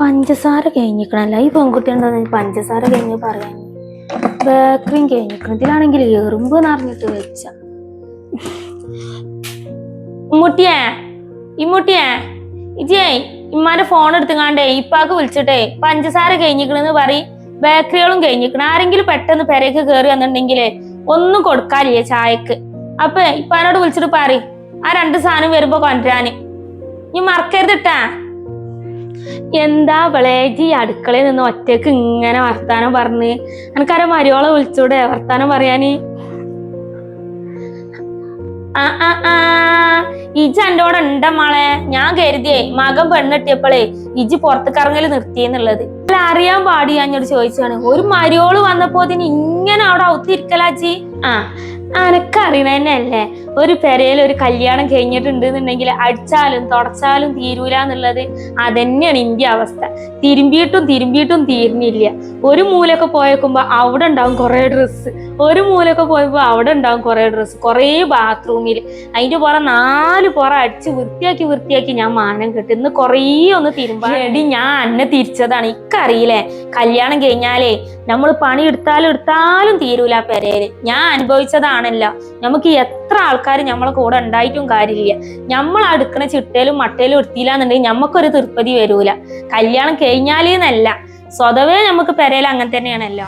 പഞ്ചസാര കഴിഞ്ഞിക്കണല്ല ഈ പെൺകുട്ടി എന്താ പഞ്ചസാര കഴിഞ്ഞ് പറയാൻ ബേക്കറിയും കഴിഞ്ഞിക്കണം ഇതിലാണെങ്കിൽ എറുമ്പ് നിറഞ്ഞിട്ട് വെച്ച. ഇമ്മൂട്ടിയേ ഇമ്മൂട്ടിയേ ഇജിയേ ഇജേ ഇമ്മാന്റെ ഫോൺ എടുത്തുങ്ങാണ്ടേ ഇപ്പാക്ക് വിളിച്ചിട്ടേ പഞ്ചസാര കഴിഞ്ഞിക്കണെന്ന് പറയും. ബേക്കറികളും കഴിഞ്ഞിക്കണം ആരെങ്കിലും പെട്ടെന്ന് പെരക്ക് കയറി വന്നിട്ടുണ്ടെങ്കിലേ ഒന്നും കൊടുക്കാറില്ലേ ചായക്ക്? അപ്പൊ ഇപ്പാനോട് വിളിച്ചിട്ട് പറ ആ രണ്ട് സാധനം വരുമ്പോ കൊണ്ടുവരാന്. നീ മറക്കരുതിട്ടാ എന്താ വിളേജി അടുക്കളയിൽ നിന്ന് ഒറ്റയ്ക്ക് ഇങ്ങനെ വർത്താനം പറഞ്ഞ്? എനിക്കാരെ മരിയോളെ വിളിച്ചൂടെ? വർത്താനം പറയാന്. ആ ആ ആ. ഇജ് കൂടെ ഉണ്ട മോളെ? ഞാൻ കരുതിയേ മകൻ പെണ്ണിട്ടിയപ്പോളേ ഇജ് പുറത്തേക്ക് ഇറങ്ങൽ നിർത്തിയെന്നുള്ളത് അല്ല, അറിയാൻ പാടി ഞാൻ എന്നോട് ചോദിച്ചാണ്. ഒരു മരിയോൾ വന്നപ്പോ അതിന് ഇങ്ങനെ അവിടെ ഔത്തിരിക്കലാച്ചി ആ അനക്കറിയണ തന്നെയല്ലേ ഒരു പെരയിൽ ഒരു കല്യാണം കഴിഞ്ഞിട്ടുണ്ടെന്നുണ്ടെങ്കിൽ അടിച്ചാലും തുടച്ചാലും തീരൂല എന്നുള്ളത് അതന്നെയാണ് ഇന്ത്യ അവസ്ഥ. തിരുമ്പിയിട്ടും തിരുമ്പിയിട്ടും തീരുന്നില്ല. ഒരു മൂലൊക്കെ പോയേക്കുമ്പോൾ അവിടെ ഉണ്ടാവും കുറെ ഡ്രസ്സ് ഒരു മൂലൊക്കെ പോയപ്പോൾ അവിടെ ഉണ്ടാവും കുറെ ഡ്രസ്സ് കുറേ ബാത്റൂമിൽ അതിന്റെ പുറം നാല് പുറം അടിച്ച് വൃത്തിയാക്കി വൃത്തിയാക്കി ഞാൻ മാനം കിട്ടും. ഇന്ന് കുറേ ഒന്ന് തിരുമ്പാ എടി ഞാൻ അന്നെ തിരിച്ചതാണ്. ഇക്കറിയില്ലേ? കല്യാണം കഴിഞ്ഞാലേ നമ്മൾ പണി എടുത്താലും എടുത്താലും തീരൂല പെരയിൽ ഞാൻ അനുഭവിച്ചതാണല്ലോ. നമുക്ക് എത്ര ആൾക്കാർ നമ്മളെ കൂടെ ഉണ്ടായിട്ടും കാര്യമില്ല. നമ്മൾ അടുക്കണ ചിട്ടയിലും മട്ടയിലും എടുത്തില്ല എന്നുണ്ടെങ്കിൽ നമുക്കൊരു തൃപ്തി വരൂല. കല്യാണം കഴിഞ്ഞാലേന്നല്ല. സ്വതവേ നമുക്ക് പെരയിൽ അങ്ങനെ തന്നെയാണല്ലോ.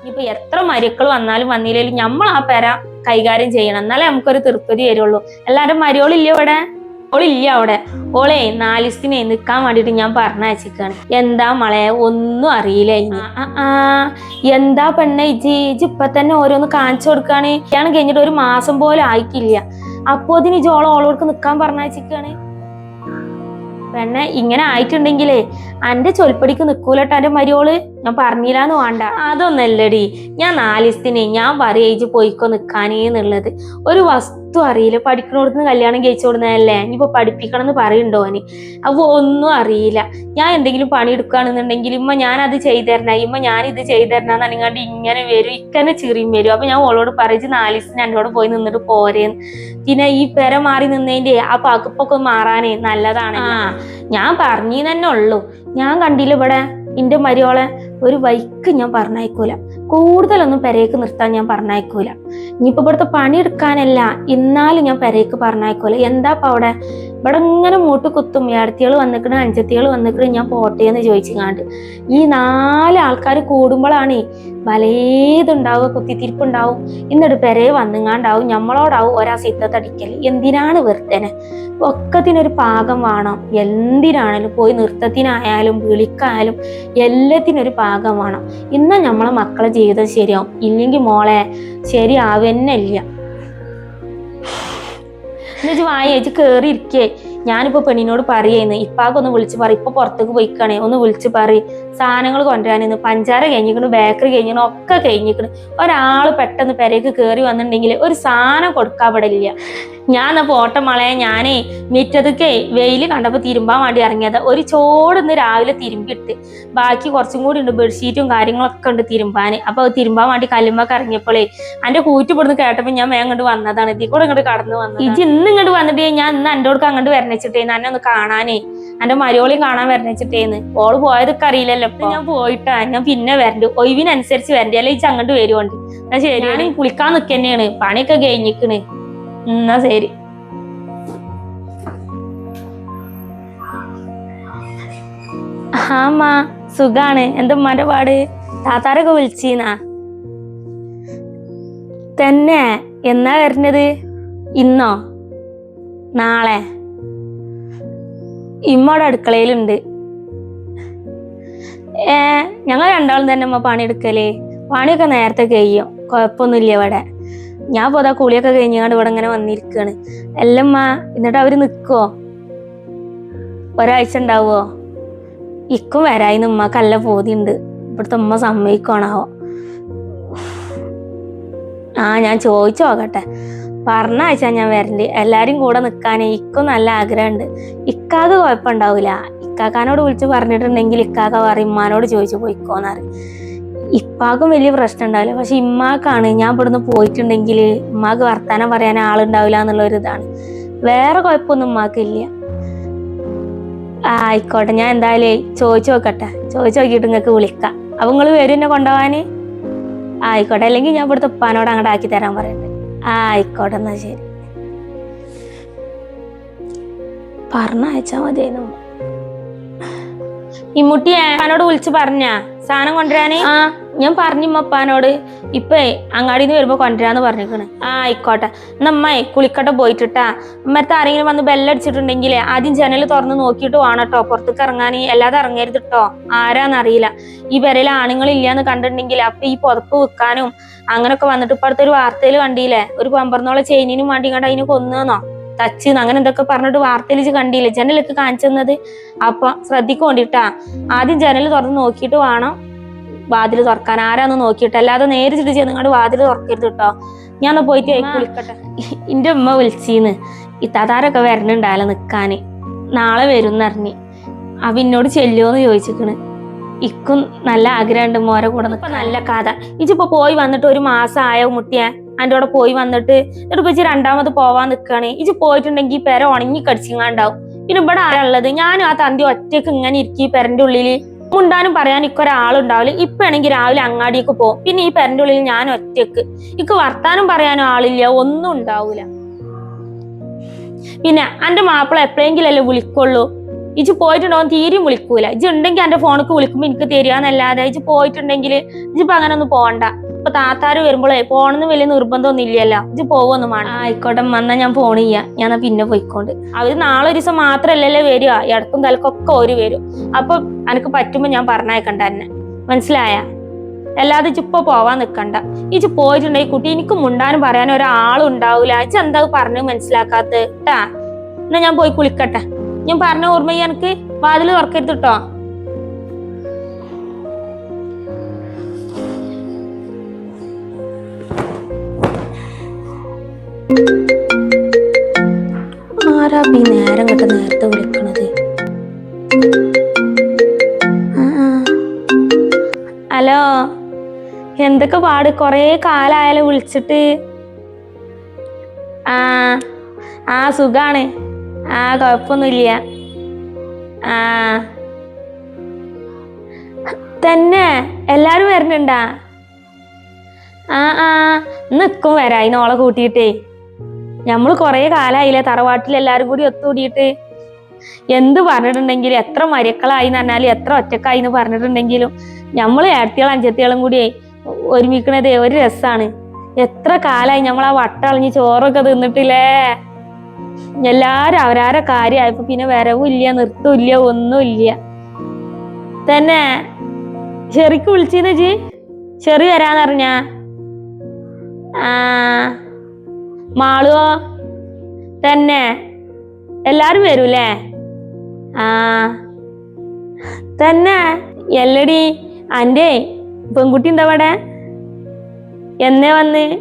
ഇനിയിപ്പോ എത്ര മരുക്കൾ വന്നാലും വന്നില്ലെങ്കിലും നമ്മൾ ആ പെര കൈകാര്യം ചെയ്യണം. എന്നാലേ നമുക്കൊരു തൃപ്തി വരുള്ളൂ. എല്ലാരും മരുകളില്ലേ ഇവിടെ? ഓളില്ല അവിടെ. ഓളെ നാലിസ്റ്റിനെ നിൽക്കാൻ വേണ്ടിട്ട് ഞാൻ പറഞ്ഞയച്ചിക്കാണ് എന്താ മളെ? ഒന്നും അറിയില്ല ഇനി. ആ, എന്താ പെണ്ണ ഇജി ഇജി ഇപ്പൊ തന്നെ ഓരോന്ന് കാണിച്ചു കൊടുക്കാണ്. ഞാൻ കഴിഞ്ഞിട്ട് ഒരു മാസം പോലും ആയിക്കില്ല അപ്പോ അതിന് ഇജ് ഓളെ ഓളോടക്ക് നിക്കാൻ പറഞ്ഞയച്ചിക്കാണ് പെണ്ണെ ഇങ്ങനെ ആയിട്ടുണ്ടെങ്കിലേ അന്റെ ചൊൽപ്പടിക്ക് നിക്കൂലട്ടോ അന്റെ മരിയോൾ. ഞാൻ പറഞ്ഞില്ലാന്ന് വേണ്ട. അതൊന്നല്ലടി. ഞാൻ നാലിസ്തിനെ ഞാൻ പറയാ പോയിക്കോ നിക്കാനേന്നുള്ളത് ഒരു വസ്തു അറിയില്ല. പഠിക്കണോടത്തുനിന്ന് കല്യാണം കഴിച്ചു കൊടുക്കുന്നതല്ലേ? ഇനിയിപ്പോ പഠിപ്പിക്കണം എന്ന് പറയുന്നുണ്ടോ അവന്? അപ്പൊ ഒന്നും അറിയില്ല. ഞാൻ എന്തെങ്കിലും പണി എടുക്കുകയാണെന്നുണ്ടെങ്കിൽ ഇമ്മ ഞാൻ അത് ചെയ്തുതരണ. ഇമ്മ ഞാൻ ഇത് ചെയ്തരണ എന്നിങ്ങാണ്ട് ഇങ്ങനെ വരും. ഇക്കന്നെ ചെറിയും വരും. അപ്പൊ ഞാൻ ഓളോട് പറയിച്ച് നാലിസ്തിന് എന്നോട് പോയി നിന്നിട്ട് പോരേന്ന്. പിന്നെ ഈ പെര മാറി നിന്നതിന്റെ ആ പകുപ്പൊക്കെ മാറാനേ നല്ലതാണ് ആ. ഞാൻ പറഞ്ഞു തന്നെ ഉള്ളൂ. ഞാൻ കണ്ടില്ല ഇവിടെ. എന്റെ മരിയോളെ ഒരു വൈക്ക് ഞാൻ പറഞ്ഞയക്കൂല. കൂടുതലൊന്നും പെരേക്ക് നിർത്താൻ ഞാൻ പറഞ്ഞയക്കൂല. ഇനിയിപ്പോ ഇവിടുത്തെ പണിയെടുക്കാനല്ല എന്നാലും ഞാൻ പെരേക്ക് പറഞ്ഞയക്കൂല. എന്താ അവിടെ ഇവിടെ ഇങ്ങനെ മൂട്ട് കുത്തും ഏടത്തികൾ വന്നിക്കണ് അഞ്ചത്തികൾ വന്നിക്കണ് ഞാൻ പോട്ടെ എന്ന് ചോദിച്ചിങ്ങാണ്ട്. ഈ നാല് ആൾക്കാർ കൂടുമ്പോഴാണ് വലേതുണ്ടാവുക കുത്തിത്തിരിപ്പുണ്ടാവും. എന്നിട്ട് പെരേ വന്നുങ്ങാണ്ടാവും ഞമ്മളോടാവും ഒരാ സിദ്ധത്തടിക്കൽ എന്തിനാണ് വെറുതെനെ? ഒക്കത്തിനൊരു പാകം വേണം. എന്തിനാണേലും പോയി നൃത്തത്തിനായാലും വിളിക്കായാലും എല്ലാത്തിനൊരു പാകം വേണം. ഇന്ന് നമ്മളെ മക്കളെ ജീവിതം ശരിയാവും. ഇല്ലെങ്കിൽ മോളെ ശരിയാവുന്നില്ല. എന്നുവെച്ച് ചേച്ചി കേറി ഇരിക്കേ ഞാനിപ്പോ പെണ്ണിനോട് പറയുന്നു. ഇപ്പാക്കൊന്ന് വിളിച്ച് പറ. ഇപ്പൊ പുറത്തേക്ക് പോയിക്കണേ. ഒന്ന് വിളിച്ചു പറ. സാധനങ്ങൾ കൊണ്ടുവരാനിന്ന്. പഞ്ചാര കഴിഞ്ഞിക്കണ് ബേക്കറി കഴിഞ്ഞിക്കണു ഒക്കെ കഴിഞ്ഞിക്കണ്. ഒരാൾ പെട്ടെന്ന് പെരേക്ക് കയറി വന്നിട്ടുണ്ടെങ്കിൽ ഒരു സാധനം കൊടുക്കാൻ പാടില്ല ഞാൻ അപ്പോൾ പോട്ടെ മളെ ഞാനേ മിറ്റതൊക്കെ വെയിൽ കണ്ടപ്പോൾ തിരുമ്പാൻ വേണ്ടി ഇറങ്ങിയത്. ഒരു ചോട് ഇന്ന് രാവിലെ തിരുമ്പിട്ട് ബാക്കി കുറച്ചും കൂടി ഉണ്ട് ബെഡ്ഷീറ്റും കാര്യങ്ങളൊക്കെ ഉണ്ട് തിരുമ്പാൻ അപ്പോൾ തിരുമ്പാൻ വേണ്ടി കല്ലുമ്പൊക്കെ ഇറങ്ങിയപ്പോഴേ എന്റെ കൂറ്റിപ്പെടുന്ന് കേട്ടപ്പോൾ ഞാൻ വേഗം ഇങ്ങോട്ട് വന്നതാണ്. ഇതിൽ കൂടെ ഇങ്ങോട്ട് കടന്നു വന്നത് ഇജ് ഇന്ന് ഇങ്ങോട്ട് വന്നിട്ട് ഞാൻ ഇന്ന് എന്റെ കൊടുക്കാൻ അങ്ങോട്ട് വരണച്ചിട്ടേന്ന്. എന്നെ ഒന്ന് കാണാനേ. എന്റെ മരിയോളിയും കാണാൻ വരണച്ചിട്ടേന്ന്. ഓൾ പോയതൊക്കെ അറിയില്ലല്ലോ ഇപ്പൊ. ഞാൻ പോയിട്ടാ. ഞാൻ പിന്നെ വരണ്ട്. ഒഴിവിനനുസരിച്ച് വരണ്ടേ. അല്ലെങ്കിൽ ഇച്ച് അങ്ങോട്ട് വരുവാണ്ട്. എന്നാൽ ശരി. കുളിക്കാൻ കുളിക്കാൻ നിക്കന്നെയാണ്. പണിയൊക്കെ കഴിഞ്ഞിക്കണ്. എന്നാ ശരി. ആമാ സുഖാണ്. എന്താ ഉമ്മാന്റെ പാട്? താത്താരൊക്കെ വിളിച്ചീനാ തന്നെ. എന്നാ വരുന്നത് ഇന്നോ? നാളെ. ഇമ്മോടെ അടുക്കളയിലുണ്ട്. ഏ ഞങ്ങൾ രണ്ടാളും തന്നെ അമ്മ പണിയെടുക്കൽ. പണിയൊക്കെ നേരത്തെ കഴിയും. കുഴപ്പമൊന്നുമില്ല ഇവിടെ. ഞാൻ പോതാ കുളിയൊക്കെ കഴിഞ്ഞാണ്ട് ഇവിടെ ഇങ്ങനെ വന്നിരിക്കാണ്. എല്ലമ്മ എന്നിട്ട് അവർ നിക്കുവോ ഒരാഴ്ച ഉണ്ടാവോ ഇക്കും വരായിന്ന് ഉമ്മക്ക് നല്ല ബോധ്യമുണ്ട് ഇവിടുത്തെ ഉമ്മ സമ്മതിക്കണാവോ ആ ഞാൻ ചോദിച്ചു നോക്കട്ടെ. പറഞ്ഞ ആഴ്ച ഞാൻ വരണ്ട് എല്ലാരും കൂടെ നിൽക്കാനേ ഇക്കും നല്ല ആഗ്രഹമുണ്ട് ഇക്കാക്ക് കുഴപ്പമുണ്ടാവില്ല ഇക്കാക്കാനോട് വിളിച്ച് പറഞ്ഞിട്ടുണ്ടെങ്കിൽ ഇക്കാക്ക പറയും ഉമ്മാനോട് ചോദിച്ചു പോയിക്കോന്നറി ഇപ്പാക്കും വലിയ പ്രശ്നം ഉണ്ടാവില്ല. പക്ഷെ ഇമ്മാക്കാണ്. ഞാൻ ഇവിടുന്ന് പോയിട്ടുണ്ടെങ്കിൽ ഉമ്മാക്ക് വർത്താനം പറയാൻ ആളുണ്ടാവില്ല എന്നുള്ള ഒരു ഇതാണ്. വേറെ കുഴപ്പമൊന്നും ഉമ്മാക്കില്ല ആയിക്കോട്ടെ. ഞാൻ എന്തായാലും ചോദിച്ചു നോക്കട്ടെ. ചോദിച്ചു നോക്കിയിട്ട് നിങ്ങൾക്ക് വിളിക്കാം. അപ്പൊ നിങ്ങൾ വരും എന്നെ കൊണ്ടുപോകാന് ആ, ആയിക്കോട്ടെ. അല്ലെങ്കിൽ ഞാൻ ഇവിടുത്തെ ഉപ്പാനോട് അങ്ങോട്ട് ആക്കി തരാൻ പറയട്ടെ. ആയിക്കോട്ടെ. എന്നാ ശരി. പറഞ്ഞയച്ചാ മതിയായിരുന്നു. ഇമ്മുട്ടി ഉപ്പാനോട് വിളിച്ച് പറഞ്ഞാ? സാധനം കൊണ്ടുവരാനേ? ആ ഞാൻ പറഞ്ഞു ഉമ്മപ്പാനോട്. ഇപ്പേ അങ്ങാടിന്ന് വരുമ്പോ കൊണ്ടുവരാന്ന് പറഞ്ഞിരിക്കണ്. ആ ആയിക്കോട്ടെ. എന്നമ്മേ കുളിക്കട്ടെ പോയിട്ടിട്ടാ. അമ്മത്തെ ആരെങ്കിലും വന്ന് ബെല്ലടിച്ചിട്ടുണ്ടെങ്കിലേ ആദ്യം ജനൽ തുറന്ന് നോക്കിയിട്ട് വേണം കേട്ടോ പുറത്തേക്ക് ഇറങ്ങാൻ അല്ലാതെ ഇറങ്ങരുത് കേട്ടോ ആരാന്നറിയില്ല. ഈ പെരയിൽ ആണുങ്ങളില്ലാന്ന് കണ്ടിട്ടുണ്ടെങ്കിൽ അപ്പൊ ഈ പുതപ്പ് വെക്കാനും അങ്ങനൊക്കെ വന്നിട്ട് ഇപ്പൊ അടുത്തൊരു വാർത്തയിൽ കണ്ടില്ലേ? ഒരു പമ്പറന്നോളം ചെയിനിനും വേണ്ടി കണ്ട് അതിനെ കൊന്നോ തച്ചിന്ന് അങ്ങനെ എന്തൊക്കെ പറഞ്ഞിട്ട് വാർത്തയിൽ കണ്ടില്ല? ജനലൊക്കെ കാണിച്ചു തന്നത് അപ്പൊ ശ്രദ്ധിക്കൊണ്ടിട്ടാ ആദ്യം ജനൽ തുറന്ന് നോക്കിയിട്ട് വേണം വാതിൽ തുറക്കാൻ. ആരാന്ന് നോക്കിയിട്ട്. അല്ലാതെ നേരിട്ട് ചെന്നുകൊണ്ട് വാതിൽ തുറക്കരുത് കേട്ടോ ഞാൻ പോയിട്ട് വിളിക്കട്ടെ കുളിക്കട്ടെ എന്റെ ഉമ്മ വിളിച്ചീന്ന്. ഇത്താതാരൊക്കെ വരണുണ്ടായാലും നിക്കാന്. നാളെ വരും എന്നറിഞ്ഞ് അവ എന്നോട് ചെല്ലുമോന്ന് ചോദിച്ചിക്കണ്. ഇക്കും നല്ല ആഗ്രഹമുണ്ട് മോരെ കൂടെ നിൽക്കാൻ നല്ല കഥ. ഇജിപ്പോ പോയി വന്നിട്ട് ഒരു മാസം ആയോ മുട്ടിയ എന്റെ കൂടെ പോയി വന്നിട്ട് ഇപ്പൊ ഇച്ചിരി രണ്ടാമത് പോവാൻ നിൽക്കുകയാണ് ഇജ് പോയിട്ടുണ്ടെങ്കിൽ പെര ഉണങ്ങി കടിച്ചിങ്ങാണ്ടാവും. പിന്നെ ഇവിടെ ആരാ ഉള്ളത്? ഞാനും ആ തന്തി ഒറ്റയ്ക്ക് ഇങ്ങനെ ഇരിക്കും ഈ പെരന്റെ ഉള്ളിൽ മുണ്ടാനും പറയാൻ ഇക്ക് ഒരാളുണ്ടാവില്ല. ഇപ്പൊ ആണെങ്കിൽ രാവിലെ അങ്ങാടിയൊക്കെ പോകും പിന്നെ ഈ പെരന്റെ ഉള്ളിൽ ഞാൻ ഒറ്റയ്ക്ക് ഇക്ക് വർത്താനം പറയാനും ആളില്ല ഒന്നും ഉണ്ടാവൂല. പിന്നെ എന്റെ മാപ്പിള എപ്പോഴെങ്കിലല്ലേ വിളിക്കുള്ളൂ. ഇജ് പോയിട്ടുണ്ടാവും തീരെയും വിളിക്കൂല. ഇജ് ഉണ്ടെങ്കിൽ എന്റെ ഫോണിക്ക് വിളിക്കുമ്പോ എനിക്ക് തരികയെന്നല്ലാതെ ഇജ് പോയിട്ടുണ്ടെങ്കിൽ ഇജിപ്പോ അങ്ങനെ ഒന്നും പോകണ്ട ഇപ്പൊ താത്താര് വരുമ്പോഴേ പോണെന്ന് വലിയ നിർബന്ധമൊന്നും ഇല്ലല്ലോ ഇത് പോവൊന്നും വേണം ആയിക്കോട്ടെ വന്നാ ഞാൻ ഫോൺ ചെയ്യാം. ഞാൻ പിന്നെ പോയിക്കൊണ്ട്. അവർ നാളെ ഒരു ദിവസം മാത്രല്ലല്ലേ വരിക. ഇടക്കും തലക്കൊക്കെ ഒരു വരും. അപ്പൊ എനിക്ക് പറ്റുമ്പോ ഞാൻ പറഞ്ഞയക്കണ്ട എന്നെ. മനസ്സിലായ? അല്ലാതെ ഇപ്പൊ പോവാൻ നിക്കണ്ട. ഇച്ച് പോയിട്ടുണ്ടെങ്കിൽ കുട്ടി എനിക്ക് മുണ്ടാനും പറയാനും ഒരാളും ഉണ്ടാവൂല ഇജ് എന്താ പറഞ്ഞു മനസ്സിലാക്കാത്ത ട്ടാ എന്നാ ഞാൻ പോയി കുളിക്കട്ടെ. ഞാൻ പറഞ്ഞ ഓർമ്മ എനിക്ക് വാതിൽ തുറക്കരുത് കേട്ടോ ആരാ നേരം കിട്ട നേരത്തെ വിളിക്കണത്. ഹലോ എന്തൊക്കെ പാട്? കൊറേ കാലായാലും വിളിച്ചിട്ട്. ആ ആ സുഖാണ്. ആ കുഴപ്പമൊന്നുമില്ല ആ. തന്നെ എല്ലാരും വരുന്നുണ്ടാ? ആ ആ. നിക്കും വരാ. ഇന്നോളെ കൂട്ടിയിട്ടേ. നമ്മൾ കൊറേ കാലായില്ലേ തറവാട്ടിൽ എല്ലാവരും കൂടി ഒത്തുകൂടിയിട്ട്. എന്ത് പറഞ്ഞിട്ടുണ്ടെങ്കിലും എത്ര മരക്കളായി എന്ന് പറഞ്ഞാലും എത്ര ഒറ്റക്കായി എന്ന് പറഞ്ഞിട്ടുണ്ടെങ്കിലും നമ്മൾ ഏടത്തികളും അഞ്ചത്തികളും കൂടി ഒരുമിക്കണതേ ഒരു രസാണ്. എത്ര കാലായി നമ്മൾ ആ വട്ടളഞ്ഞ് ചോറൊക്കെ തിന്നിട്ടില്ലേ? എല്ലാരും അവരാരെ കാര്യമായപ്പോ പിന്നെ വരവും ഇല്ല നിർത്തും ഇല്ല ഒന്നുമില്ല തന്നെ ചെറിക്ക് വിളിച്ചിന്ന് ജി ചെറി വരാന്നറിഞ്ഞ ആ മാളുവോ? തന്നെ. എല്ലാരും വരൂലേ? ആ. തന്നെ. എല്ലടി അന്റെ പെൺകുട്ടി എന്താ അവിടെ? എന്നേ വന്ന്.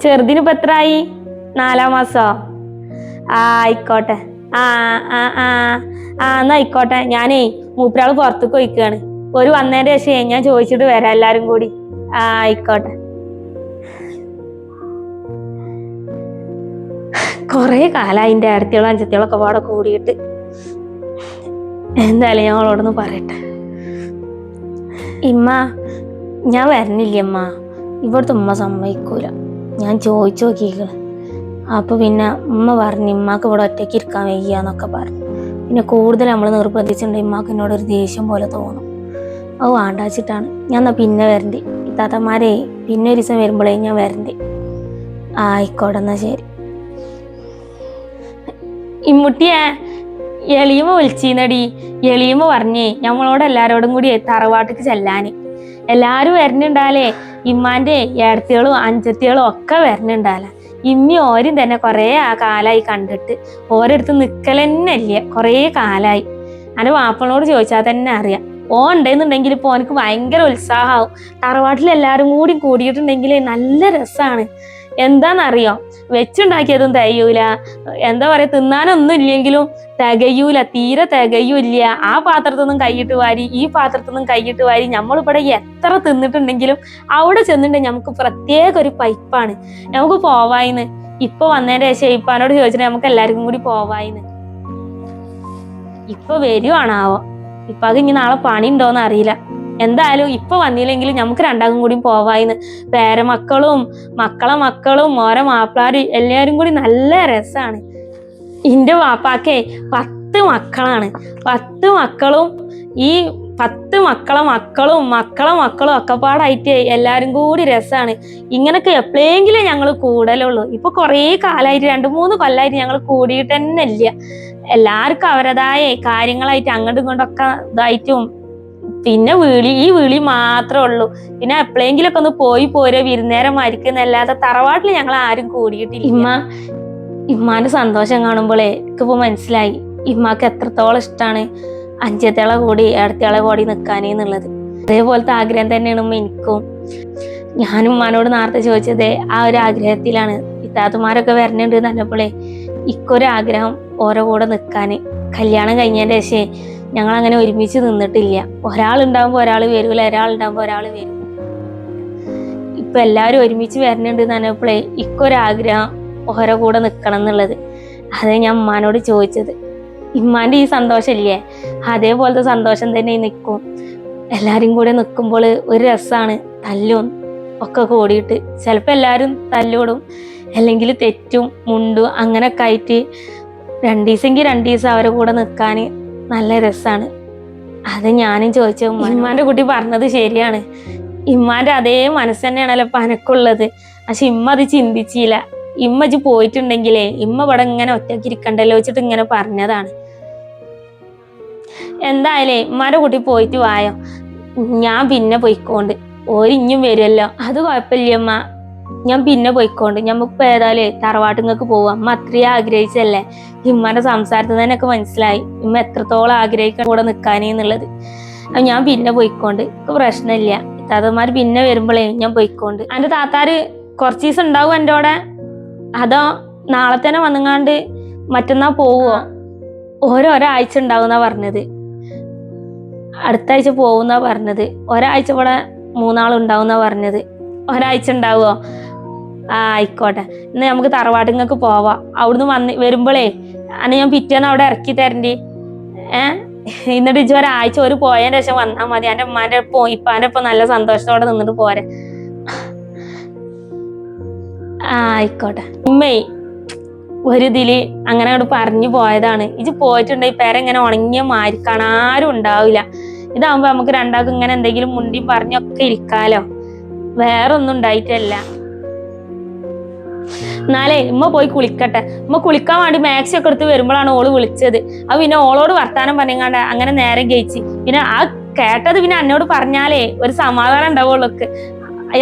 ചെറുതിന് ഇപ്പൊ എത്രയായി നാലാം മാസോ? ആ ആയിക്കോട്ടെ. ആ ആ ആ. ആ എന്നാ ആയിക്കോട്ടെ. ഞാനേ മൂപ്പരാൾ പുറത്തേക്ക് ഒഴിക്കുകയാണ് ഒരു വന്നതിന്റെ ശേഷം ഞാൻ ചോദിച്ചിട്ട് വരാം എല്ലാരും കൂടി. ആ ആയിക്കോട്ടെ. കൊറേ കാലമായി എന്റെ അടുത്തികളും അഞ്ചത്തികളും ഒക്കെ പാടെ കൂടിയിട്ട്. എന്തായാലും ഞാൻ അവളോടൊന്ന് പറയട്ടെ. ഇമ്മ ഞാൻ വരുന്നില്ല അമ്മ ഇവിടുത്തെ ഉമ്മ സമ്മതിക്കൂല. ഞാൻ ചോദിച്ചു നോക്കിയിരിക്കണ് അപ്പൊ പിന്നെ ഉമ്മ പറഞ്ഞു ഇമ്മാക്ക് ഇവിടെ ഒറ്റയ്ക്ക് ഇരിക്കാൻ വയ്യ എന്നൊക്കെ പറഞ്ഞു. പിന്നെ കൂടുതൽ നമ്മൾ നിർബന്ധിച്ചിട്ടുണ്ട് ഇമ്മാക്ക് എന്നോട് ഒരു ദേഷ്യം പോലെ തോന്നും. അത് വാണ്ടാച്ചിട്ടാണ്. ഞാൻ എന്നാ പിന്നെ വരണ്ടേ. ഇത്താത്തമാരെ പിന്നെ ഒരു ദിവസം വരുമ്പോഴേ ഞാൻ വരണ്ടേ. ആയിക്കോട്ടെ എന്നാ ശരി. ഇമ്മുട്ടിയെ എളിയമ്മ വിളിച്ചീന്നടി. എളിയമ്മ പറഞ്ഞേ നമ്മളോട് എല്ലാരോടും കൂടി തറവാട്ടിക്ക് ചെല്ലാന്. എല്ലാരും വരണുണ്ടാലേ ഇമ്മാന്റെ ഏടത്തികളും അഞ്ചത്തികളും ഒക്കെ വരണുണ്ടാല. ഇമ്മി ഓരും തന്നെ കൊറേ ആ കാലായി കണ്ടിട്ട്. ഓരോരുത്ത് നിക്കലെന്നെ ഇല്ല കൊറേ കാലായി. അന്റെ വാപ്പനോട് ചോദിച്ചാൽ തന്നെ അറിയാം. ഓ ഉണ്ടെന്നുണ്ടെങ്കിൽ ഇപ്പൊ ഓനക്ക് ഭയങ്കര ഉത്സാഹമാവും തറവാട്ടിൽ എല്ലാരും കൂടി കൂടിയിട്ടുണ്ടെങ്കിൽ നല്ല രസാണ്. എന്താന്നറിയോ? വെച്ചുണ്ടാക്കിയതും തികയൂല. എന്താ പറയാ തിന്നാനൊന്നും ഇല്ലെങ്കിലും തികയൂല തീരെ തികയൂല്ല. ആ പാത്രത്തൊന്നും കൈയിട്ട് വാരി ഈ പാത്രത്തൊന്നും കൈയിട്ട് വാരി നമ്മളിവിടെ എത്ര തിന്നിട്ടുണ്ടെങ്കിലും അവിടെ ചെന്നിട്ടുണ്ടെങ്കിൽ നമുക്ക് പ്രത്യേക ഒരു പൈപ്പാണ്. നമുക്ക് പോവായിന്ന്. ഇപ്പൊ വന്നതിന്റെ ശേഷം ഇപ്പാനോട് ചോദിച്ചിട്ട് നമുക്ക് എല്ലാവർക്കും കൂടി പോവായിന്ന്. ഇപ്പൊ വരുവാണാവോ? ഇപ്പൊ അത് ഇനി നാളെ പണി ഉണ്ടോന്ന് അറിയില്ല. എന്തായാലും ഇപ്പൊ വന്നില്ലെങ്കിൽ നമുക്ക് രണ്ടാകും കൂടി പോവായിന്ന്. പേരമക്കളും മക്കളെ മക്കളും ഓരോ മാപ്പിളാരും എല്ലാരും കൂടി നല്ല രസാണ്. എന്റെ വാപ്പാക്കേ പത്ത് മക്കളാണ്. പത്ത് മക്കളും ഈ പത്ത് മക്കളെ മക്കളും മക്കളെ മക്കളും ഒക്കെപ്പാടായിട്ട് എല്ലാരും കൂടി രസാണ്. ഇങ്ങനൊക്കെ എപ്പോഴെങ്കിലും ഞങ്ങൾ കൂടലുള്ളൂ. ഇപ്പൊ കുറേ കാലമായിട്ട് രണ്ട് മൂന്ന് കൊല്ലമായിട്ട് ഞങ്ങൾ കൂടിയിട്ട് തന്നെ ഇല്ല എല്ലാവർക്കും അവരതായ കാര്യങ്ങളായിട്ട് അങ്ങോട്ടും ഇങ്ങോട്ടൊക്കെ ഇതായിട്ടും പിന്നെ വിളി ഈ വിളി മാത്രമേ ഉള്ളൂ. പിന്നെ എപ്പോഴെങ്കിലൊക്കെ ഒന്ന് പോയി പോരെ വിരുന്നേരം മരിക്കുന്നല്ലാതെ തറവാട്ടിൽ ഞങ്ങൾ ആരും കൂടിയിട്ടില്ല. ഇമ്മ ഇമ്മാന്റെ സന്തോഷം കാണുമ്പോഴേ എനിക്കിപ്പോ മനസ്സിലായി. ഇമ്മക്ക് എത്രത്തോളം ഇഷ്ടമാണ് അഞ്ചത്തേളെ കൂടി ഏടത്തേളെ കൂടി നിൽക്കാനെന്നുള്ളത് അതേപോലത്തെ ആഗ്രഹം തന്നെയാണ് ഉമ്മ എനിക്കും. ഞാനും ഉമ്മാനോട് നേരത്തെ ചോദിച്ചത് ആ ഒരു ആഗ്രഹത്തിലാണ്. ഇത്താത്തുമാരൊക്കെ വരണുണ്ട് നല്ലപോലെ ഇക്കൊരാഗ്രഹം ഓരോ കൂടെ നിൽക്കാൻ കല്യാണം കഴിഞ്ഞതിന്റെ ശേഷം ഞങ്ങൾ അങ്ങനെ ഒരുമിച്ച് നിന്നിട്ടില്ല. ഒരാൾ ഉണ്ടാകുമ്പോൾ ഒരാൾ വരൂല ഒരാൾ ഉണ്ടാകുമ്പോൾ ഒരാൾ വരും. ഇപ്പൊ എല്ലാവരും ഒരുമിച്ച് വരണുണ്ട് നല്ലപ്പോളേ ഇക്കൊരാഗ്രഹം ഓരോ കൂടെ നിൽക്കണം എന്നുള്ളത്. അതേ ഞാൻ ഉമ്മാനോട് ചോദിച്ചത്. ഇമ്മാന്റെ ഈ സന്തോഷമില്ലേ? അതേപോലത്തെ സന്തോഷം തന്നെ നിൽക്കും. എല്ലാരും കൂടെ നിൽക്കുമ്പോൾ ഒരു രസമാണ്. തല്ലും ഒക്കെ കൂടിയിട്ട്. ചിലപ്പോൾ എല്ലാവരും തല്ലോടും അല്ലെങ്കിൽ തെറ്റും മുണ്ടും അങ്ങനെയൊക്കെ ആയിട്ട് രണ്ടു ദിവസമെങ്കിൽ രണ്ടു ദിവസം അവരെ കൂടെ നിൽക്കാൻ നല്ല രസമാണ് അത് ഞാനും ചോദിച്ചു ഇമ്മാന്റെ കുട്ടി പറഞ്ഞത് ശരിയാണ്. ഇമ്മാന്റെ അതേ മനസ്സ് തന്നെയാണല്ലോ പനക്കുള്ളത് പക്ഷെ ഇമ്മ അത് ചിന്തിച്ചില്ല. ഇമ്മ ഇത് പോയിട്ടുണ്ടെങ്കിലേ ഇമ്മ ഇവിടെ ഇങ്ങനെ ഒറ്റയ്ക്ക് ഇരിക്കണ്ടല്ലോ വെച്ചിട്ട് ഇങ്ങനെ പറഞ്ഞതാണ്. എന്തായാലേ ഉമ്മാന്റെ കുട്ടി പോയിട്ട് വായോ. ഞാൻ പിന്നെ പോയിക്കോണ്ട്. ഓരിഞ്ഞും വരുമല്ലോ അത് കുഴപ്പമില്ല അമ്മ ഞാൻ പിന്നെ പോയിക്കോണ്ട് ഞമ്മക്ക് ഏതായാലും തറവാട്ടുങ്ങൾക്ക് പോവാം. അമ്മ അത്രയും ആഗ്രഹിച്ചല്ലേ ഇമ്മന്റെ സംസാരത്തിൽ തന്നെ ഒക്കെ മനസ്സിലായി. ഇമ്മ എത്രത്തോളം ആഗ്രഹിക്കാൻ കൂടെ നിൽക്കാനേന്നുള്ളത് അപ്പൊ ഞാൻ പിന്നെ പോയിക്കോണ്ട് ഇപ്പൊ പ്രശ്നമില്ല. താത്തമാര് പിന്നെ വരുമ്പോഴേ ഞാൻ പോയിക്കോണ്ട്. എന്റെ താത്താര് കുറച്ച് ദിവസം ഉണ്ടാവും എന്റെ കൂടെ അതോ നാളെ തന്നെ വന്നുങ്ങാണ്ട് മറ്റന്നാ പോവോ? ഓരോരാഴ്ച ഉണ്ടാവുന്ന പറഞ്ഞത്. അടുത്ത ആഴ്ച പോകുന്ന പറഞ്ഞത്. ഒരാഴ്ച ഇവിടെ മൂന്നാളുണ്ടാവുന്ന പറഞ്ഞത്. ഒരാഴ്ച ഉണ്ടാവുമോ ആ ആയിക്കോട്ടെ. ഇന്ന് നമുക്ക് തറവാട്ടുങ്ങൾക്ക് പോവാം. അവിടുന്ന് വന്ന് വരുമ്പോഴേ അന്ന് ഞാൻ പിറ്റേന്ന് അവിടെ ഇറക്കി തരണ്ടി. ഏ? എന്നിട്ട് ഇജ്ജ് ഒരാഴ്ച ഒരു പോയതിന് ശേഷം വന്നാൽ മതി. എന്റെ ഉമ്മാന്റെ ഒപ്പം ഇപ്പാന്റെ ഒപ്പം നല്ല സന്തോഷത്തോടെ നിന്നിട്ട് പോരെ. ആ ആയിക്കോട്ടെ. ഉമ്മേ ഒരു ഇതിൽ അങ്ങനെ അങ്ങോട്ട് പറഞ്ഞു പോയതാണ്. ഇത് പോയിട്ടുണ്ടെങ്കിൽ പേരെങ്ങനെ ഉണങ്ങിയ മാരിക്കാണ് ആരും ഉണ്ടാവില്ല. ഇതാവുമ്പോ നമുക്ക് രണ്ടാൾക്കും ഇങ്ങനെ എന്തെങ്കിലും മുണ്ടിയും പറഞ്ഞൊക്കെ ഇരിക്കാലോ. വേറെ ഒന്നും ഉണ്ടായിട്ടല്ല. എന്നാലേ ഉമ്മ പോയി കുളിക്കട്ടെ. ഉമ്മ കുളിക്കാൻ വേണ്ടി മാക്സി ഒക്കെ എടുത്ത് വരുമ്പോഴാണ് ഓൾ വിളിച്ചത്. അത് പിന്നെ ഓളോട് വർത്താനം പറഞ്ഞാണ്ട് അങ്ങനെ നേരം കഴിച്ച് പിന്നെ ആ കേട്ടത് പിന്നെ എന്നോട് പറഞ്ഞാലേ ഒരു സമാധാനം ഉണ്ടാവുള്ളൊക്കെ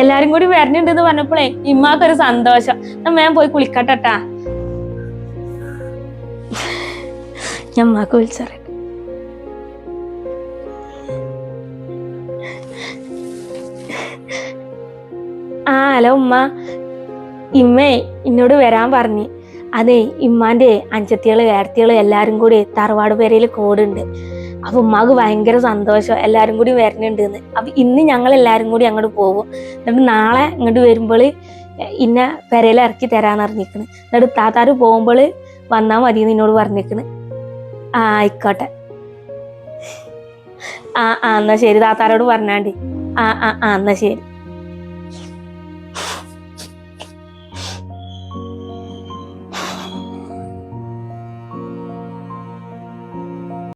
എല്ലാരും കൂടി വരണുണ്ടെന്ന് പറഞ്ഞപ്പോഴേ ഇമ്മാക്കൊരു സന്തോഷം. ഞാൻ പോയി കുളിക്കട്ടെട്ടാ. ഞാൻ വിളിച്ചറി ആ ഹലോ ഉമ്മ. ഇമ്മേ എന്നോട് വരാൻ പറഞ്ഞു. അതെ ഇമ്മാന്റെ അഞ്ചത്തികൾ ഏടത്തികൾ എല്ലാരും കൂടി തറവാട് പേരയിൽ കോടുണ്ട്. അപ്പൊ ഉമ്മാക്ക് ഭയങ്കര സന്തോഷം. എല്ലാരും കൂടി വരണുണ്ട് എന്ന് അപ്പൊ ഇന്ന് ഞങ്ങൾ എല്ലാരും കൂടി അങ്ങോട്ട് പോകും എന്നിട്ട് നാളെ ഇങ്ങോട്ട് വരുമ്പോൾ ഇന്ന പെരയിൽ ഇറക്കി തരാന്ന് അറിഞ്ഞിരിക്കണ് എന്നിട്ട് താത്താര് പോകുമ്പോൾ വന്നാൽ മതി എന്നോട് പറഞ്ഞിരിക്കണ് ആ ആയിക്കോട്ടെ. ആ ആ എന്നാ ശരി. താത്താരോട് പറഞ്ഞാണ്ടി. ആ ആ ആ എന്നാ ശരി.